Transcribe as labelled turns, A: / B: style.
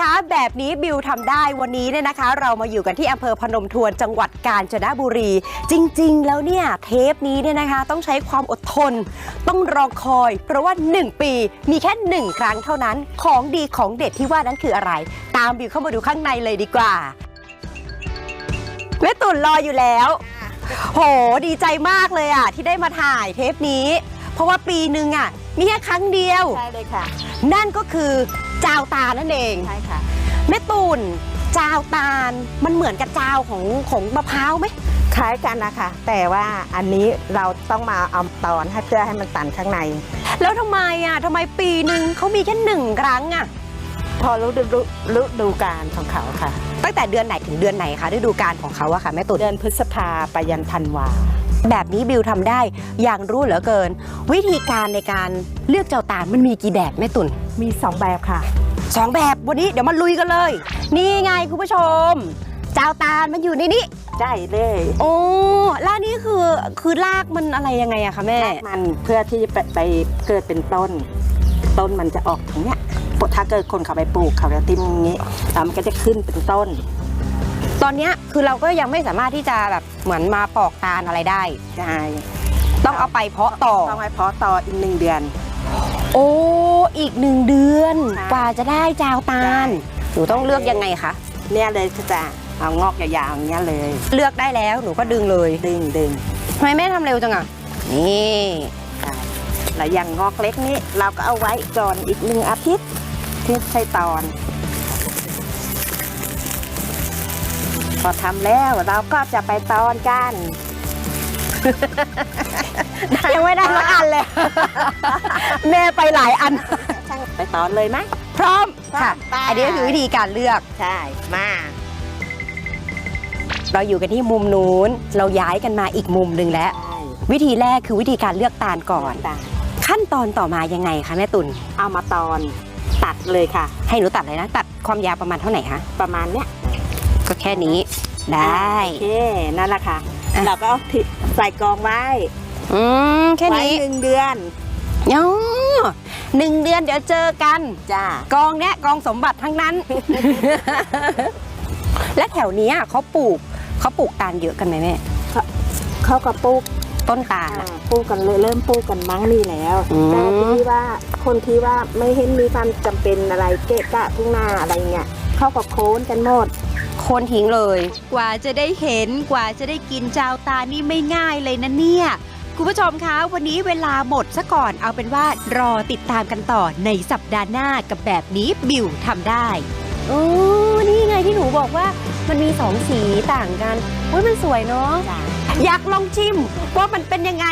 A: คะแบบนี้บิวทำได้วันนี้เนี่ยนะคะ เรามาอยู่กันที่อำเภอพนมทวนจังหวัดกาญจนบุรี จริง ๆ แล้วเนี่ยเทปนี้เนี่ยนะคะ ต้องใช้ความอดทน ต้องรอคอย เพราะว่า 1 ปีมีแค่ 1 ครั้งเท่านั้นของดีของเด็ดที่ว่านั้นคืออะไร ตามบิวเข้ามาดูข้างในเลยดีกว่าแม่ตุ่นรออยู่แล้ว โหดีใจมากเลยอะที่ได้มาถ่ายเทปนี้ เพราะว่าปีหนึ่งอะมีแค่ครั้งเดียว
B: ใช่เลยค่ะ
A: นั่นก็คือ จาวตาลนั่นเอง
B: ใช่ค่ะ
A: แม่ตูนจาวตาลมันเหมือนกับจาวของของมะพร้าวไหม
B: คล้ายกันนะคะแต่ว่าอันนี้เราต้องมาเอาตอนให้เพื่อให้มันตันข้างใน
A: แล้วทำไมอะทำไมปีหนึ่งเขามีแค่หนึ่งครั้งอะ
B: พอรู้ฤดูฤดูกาลของเขาค่ะ
A: ตั้งแต่เดือนไหนถึงเดือนไหนคะฤดูกาลของเขาอะค่ะแม่ตุน
B: เดือนพฤษภาไปยันธันวา
A: แบบนี้บิวทำได้อย่างรู้เหลือเกิน วิธีการในการเลือกเจ้าตาลมันมีกี่แบบแม่ตุน
B: มีสองแบบค่ะ
A: สองแบบวันนี้เดี๋ยวมาลุยกันเลย นี่ไงคุณผู้ชม เจ้าตาลมันอยู่ในนี้
B: ใช่เลย
A: โอ้แล้วอันนี้คือคือรากมันอะไรยังไงอะคะแม่
B: มันเพื่อที่ไปไปเกิดเป็นต้น ต้นมันจะออกตรงเนี้ยถ้าเกิดคนเขาไปปลูกเขาจะติ้มอย่างนี้แล้วมันก็จะขึ้นเป็นต้น
A: ตอนเนี้ยคือเราก็ยังไม่สามารถที่จะแบบเหมือนมาปอกตาลอะไรได้
B: ใช่
A: ต้องเอาไปเพาะต่อ
B: ต้องไปเพาะต่ออีกหนึ่งเดือน
A: โอ้อีกหนึ่งเดือน
B: ใช่
A: กว่าจะได้จาวตาลหนูต้องเลือกยังไงคะ
B: เนี่ยเลยจะเอางอกยาวๆอย่างเงี้ยเลย
A: เลือกได้แล้วหนูก็ดึงเลย
B: ดึงดึง
A: ทำไมแม่ทำเร็วจังอะนี่
B: ใช่แล้วอย่างงอกเล็กนี้เราก็เอาไว้ก่อนอีกหนึ่งอาทิตย์ที่ใส่ตอน พอทำแล้วเราก็จะไปตอนกัน
A: ยังไม่ได้สักอันเลย แม่ไปหลายอัน
B: ช่างไปตอนเลยไหม
A: พร้อมค่ะ
B: ไป
A: อันนี้ก็คือวิธีการเลือก
B: ใช่มา
A: เราอยู่กันที่มุมนู้น เราย้ายกันมาอีกมุมหนึ่งแล้ว
B: ใช่
A: วิธีแรกคือวิธีการเลือกตาลก่อน
B: ตัด
A: ขั้นตอนต่อมายังไงคะแม่ตุล
B: เอามาตอนตัดเลยค่ะ
A: ให้หนูตัดเลยนะ ตัดความยาวประมาณเท่าไหร่คะ
B: ประมาณเนี้ย
A: ก็แค่นี้ ได้
B: โอเคนั่นแหละค่ะ
A: อะ
B: เราก็เอาที่ใส่กรองไว้
A: อืมแค่
B: ไว้
A: นี้
B: หนึ่งเดือน
A: อ๋อหนึ่งเดือนเดี๋ยวเจอกัน
B: จ้า
A: กองเนี้ยกองสมบัติทั้งนั้น และแถวเนี้ยเขาปลูกเขาปลูกตาลเยอะกันไหมแม่
B: เขาก็ปลูก
A: ต้นตาล
B: อ่า
A: อะ
B: ปลูกกันเลยเริ่มปลูกกันมั้งนี่แล้ว
A: อืม
B: แต่ที่ว่าคนที่ว่าไม่เห็นมีความจำเป็นอะไรเกะกะทุ่งนาอะไรเงี้ยเขาก็โค้นกันหมด
A: โคนทิ้งเลย
C: กว่าจะได้เห็นกว่าจะได้กินจาวตานี่ไม่ง่ายเลยนะเนี่ย คุณผู้ชมคะวันนี้เวลาหมดซะก่อนเอาเป็นว่ารอติดตามกันต่อในสัปดาห์หน้ากับแบบนี้บิวทำได้
A: โอ้นี่ไงที่หนูบอกว่ามันมีสองสีต่างกันอุ้ยมันสวยเนาะอยากลองชิมว่ามันเป็นยังไง